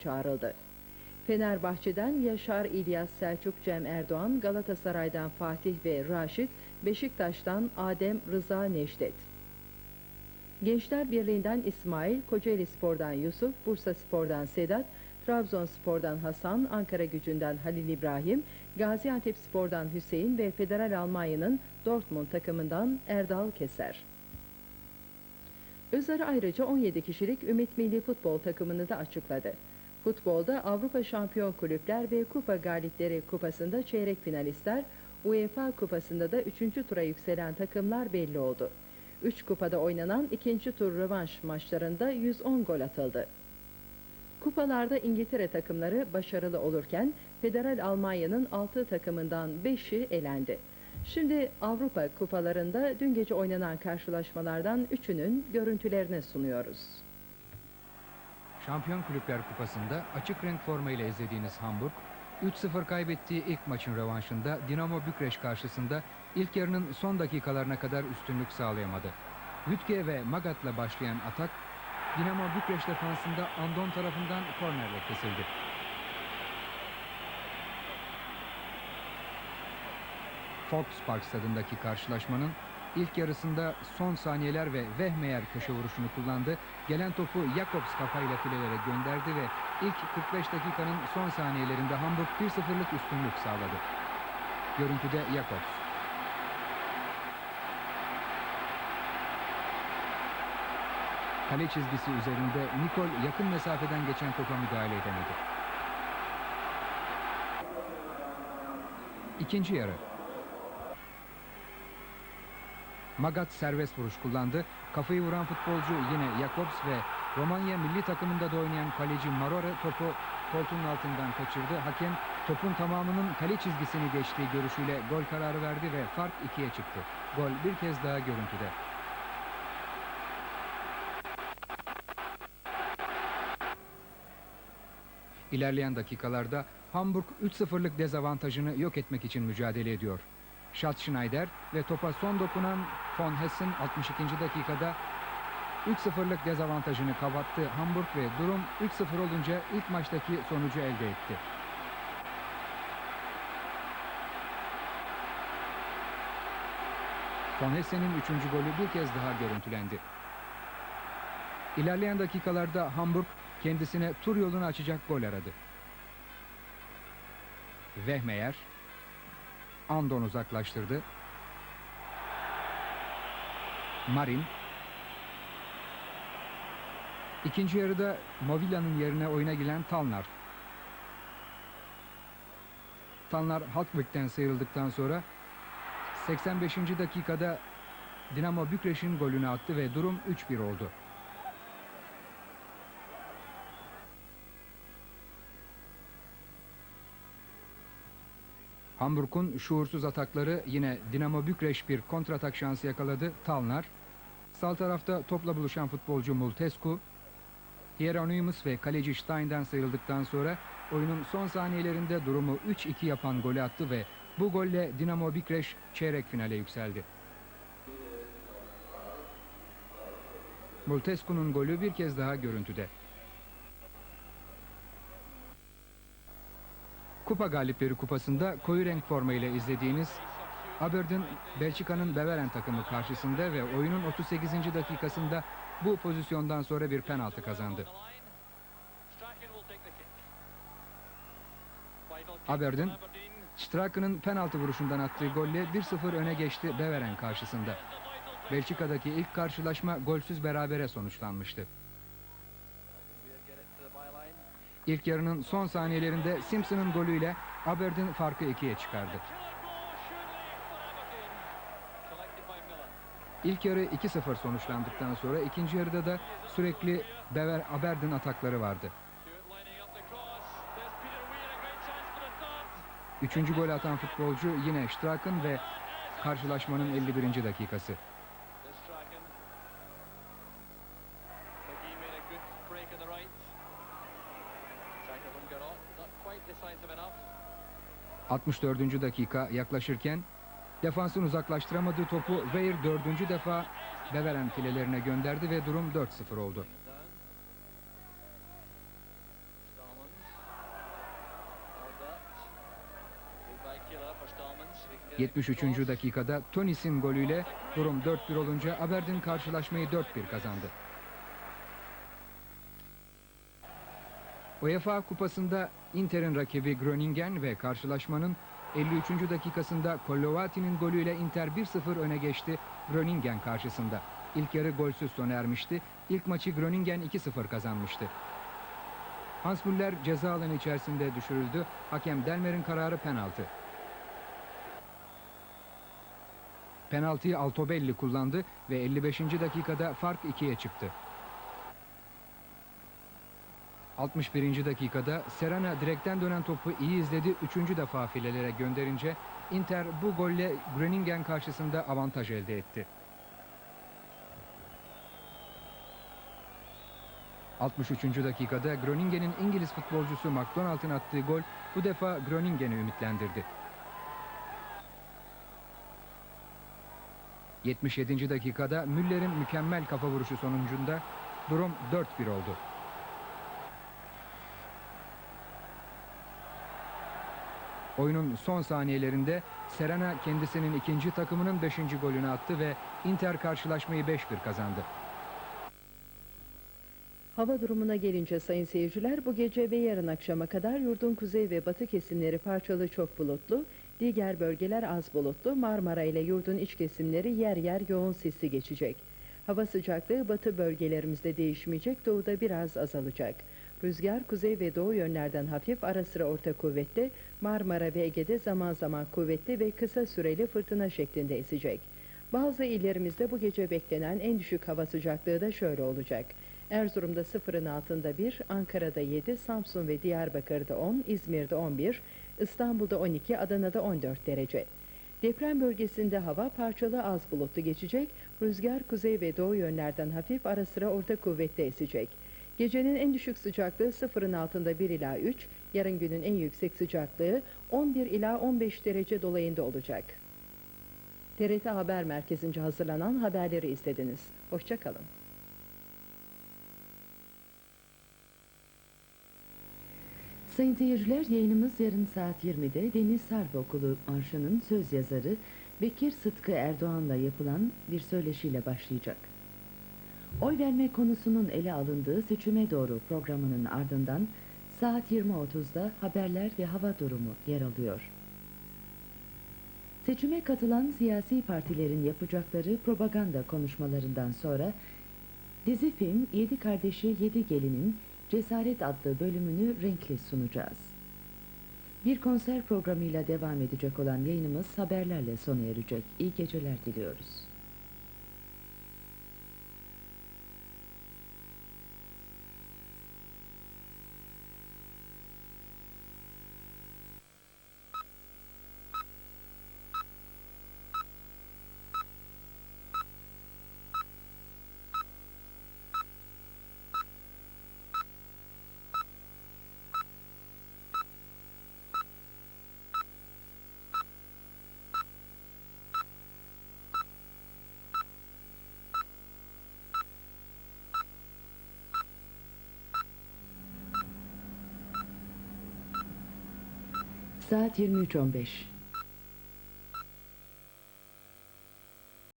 çağrıldı. Fenerbahçe'den Yaşar İlyas Selçuk Cem Erdoğan, Galatasaray'dan Fatih ve Raşit, Beşiktaş'tan Adem Rıza Neşdet. Gençler Birliği'nden İsmail, Kocaeli Spor'dan Yusuf, Bursa Spor'dan Sedat, Trabzonspor'dan Hasan, Ankara Gücü'nden Halil İbrahim, Gaziantep Spor'dan Hüseyin ve Federal Almanya'nın Dortmund takımından Erdal Keser. Özarı ayrıca 17 kişilik Ümit Milli Futbol takımını da açıkladı. Futbolda Avrupa Şampiyon Kulüpler ve Kupa Galipleri Kupası'nda çeyrek finalistler, UEFA Kupası'nda da 3. tura yükselen takımlar belli oldu. 3 kupada oynanan ikinci tur rövanş maçlarında 110 gol atıldı. Kupalarda İngiltere takımları başarılı olurken Federal Almanya'nın 6 takımından 5'i elendi. Şimdi Avrupa kupalarında dün gece oynanan karşılaşmalardan 3'ünün görüntülerini sunuyoruz. Şampiyon Kulüpler Kupası'nda açık renk formayla izlediğiniz Hamburg, 3-0 kaybettiği ilk maçın rövanşında Dinamo Bükreş karşısında ilk yarının son dakikalarına kadar üstünlük sağlayamadı. Lütke ve Magat'la başlayan atak, Dinamo Bükreş defansında Andon tarafından kornerle kesildi. Volkspark stadındaki karşılaşmanın ilk yarısında son saniyeler ve Vehmeyer köşe vuruşunu kullandı. Gelen topu Jakobs kafayla filelere gönderdi ve ilk 45 dakikanın son saniyelerinde Hamburg 1-0'lık üstünlük sağladı. Görüntüde Jakobs. Kale çizgisi üzerinde Nikol yakın mesafeden geçen topa müdahale edemedi. İkinci yarı. Magat serbest vuruş kullandı. Kafayı vuran futbolcu yine Jakobs ve Romanya milli takımında da oynayan kaleci Marore topu koltuğun altından kaçırdı. Hakem topun tamamının kale çizgisini geçtiği görüşüyle gol kararı verdi ve fark ikiye çıktı. Gol bir kez daha görüntüde. İlerleyen dakikalarda Hamburg 3-0'lık dezavantajını yok etmek için mücadele ediyor. Schatzschneider ve topa son dokunan Von Hessen 62. dakikada 3-0'lık dezavantajını kapattı Hamburg ve durum 3-0 olunca ilk maçtaki sonucu elde etti. Von Hessen'in 3. golü bir kez daha görüntülendi. İlerleyen dakikalarda Hamburg kendisine tur yolunu açacak gol aradı. Vehmeyer Andon uzaklaştırdı. Marin İkinci yarıda Movila'nın yerine oyuna giren Talnar. Talnar Halkvik'ten sıyrıldıktan sonra 85. dakikada Dinamo Bükreş'in golünü attı ve durum 3-1 oldu. Hamburg'un şuursuz atakları yine Dinamo Bükreş bir kontratak şansı yakaladı. Talnar. Sağ tarafta topla buluşan futbolcu Multescu. Hieronymus ve kaleci Stein'den sıyrıldıktan sonra oyunun son saniyelerinde durumu 3-2 yapan golü attı ve bu golle Dinamo Bükreş çeyrek finale yükseldi. Multescu'nun golü bir kez daha görüntüde. Kupa Galipleri Kupası'nda koyu renk formayla izlediğiniz Aberdeen, Belçika'nın Beveren takımı karşısında ve oyunun 38. dakikasında bu pozisyondan sonra bir penaltı kazandı. Aberdeen, Straken'ın penaltı vuruşundan attığı golle 1-0 öne geçti Beveren karşısında. Belçika'daki ilk karşılaşma golsüz berabere sonuçlanmıştı. İlk yarının son saniyelerinde Simpson'ın golüyle Aberdeen farkı ikiye çıkardı. İlk yarı 2-0 sonuçlandıktan sonra ikinci yarıda da sürekli Bever Aberdeen atakları vardı. Üçüncü gol atan futbolcu yine Straken ve karşılaşmanın 51. dakikası. He made a good break on the right. Tried to linger on, not quite decisive enough. 64. dakika yaklaşırken Defansın uzaklaştıramadığı topu Weir dördüncü defa Beveren filelerine gönderdi ve durum 4-0 oldu. ...73. dakikada Tonis'in golüyle durum 4-1 olunca Aberdeen karşılaşmayı 4-1 kazandı. UEFA kupasında Inter'in rakibi Groningen ve karşılaşmanın 53. dakikasında Kollovati'nin golüyle Inter 1-0 öne geçti Groningen karşısında. İlk yarı golsüz sona ermişti. İlk maçı Groningen 2-0 kazanmıştı. Hans Müller ceza alanı içerisinde düşürüldü. Hakem Delmer'in kararı penaltı. Penaltıyı Altobelli kullandı ve 55. dakikada fark 2'ye çıktı. 61. dakikada Serena direkten dönen topu iyi izledi. Üçüncü defa filelere gönderince Inter bu golle Groningen karşısında avantaj elde etti. 63. dakikada Groningen'in İngiliz futbolcusu McDonald'ın attığı gol bu defa Groningen'i ümitlendirdi. 77. dakikada Müller'in mükemmel kafa vuruşu sonucunda durum 4-1 oldu. Oyunun son saniyelerinde Serena kendisinin ikinci takımının 5. golünü attı ve Inter karşılaşmayı 5-1 kazandı. Hava durumuna gelince sayın seyirciler bu gece ve yarın akşama kadar yurdun kuzey ve batı kesimleri parçalı çok bulutlu, diğer bölgeler az bulutlu, Marmara ile yurdun iç kesimleri yer yer yoğun sisli geçecek. Hava sıcaklığı batı bölgelerimizde değişmeyecek, doğuda biraz azalacak. Rüzgar kuzey ve doğu yönlerden hafif ara sıra orta kuvvetli, Marmara ve Ege'de zaman zaman kuvvetli ve kısa süreli fırtına şeklinde esecek. Bazı illerimizde bu gece beklenen en düşük hava sıcaklığı da şöyle olacak. Erzurum'da sıfırın altında 1, Ankara'da 7, Samsun ve Diyarbakır'da 10, İzmir'de 11, İstanbul'da 12, Adana'da 14 derece. Deprem bölgesinde hava parçalı az bulutlu geçecek, rüzgar kuzey ve doğu yönlerden hafif ara sıra orta kuvvetli esecek. Gecenin en düşük sıcaklığı sıfırın altında 1 ila 3, yarın günün en yüksek sıcaklığı 11 ila 15 derece dolayında olacak. TRT Haber Merkezi'nce hazırlanan haberleri izlediniz. Hoşçakalın. Sayın seyirciler yayınımız yarın saat 20'de Deniz Harp Okulu Marşı'nın söz yazarı Bekir Sıtkı Erdoğan'la yapılan bir söyleşiyle başlayacak. Oy verme konusunun ele alındığı seçime doğru programının ardından saat 20.30'da haberler ve hava durumu yer alıyor. Seçime katılan siyasi partilerin yapacakları propaganda konuşmalarından sonra dizi film Yedi Kardeşi Yedi Gelinin Cesaret adlı bölümünü renkli sunacağız. Bir konser programıyla devam edecek olan yayınımız haberlerle sona erecek. İyi geceler diliyoruz. Saat 23.15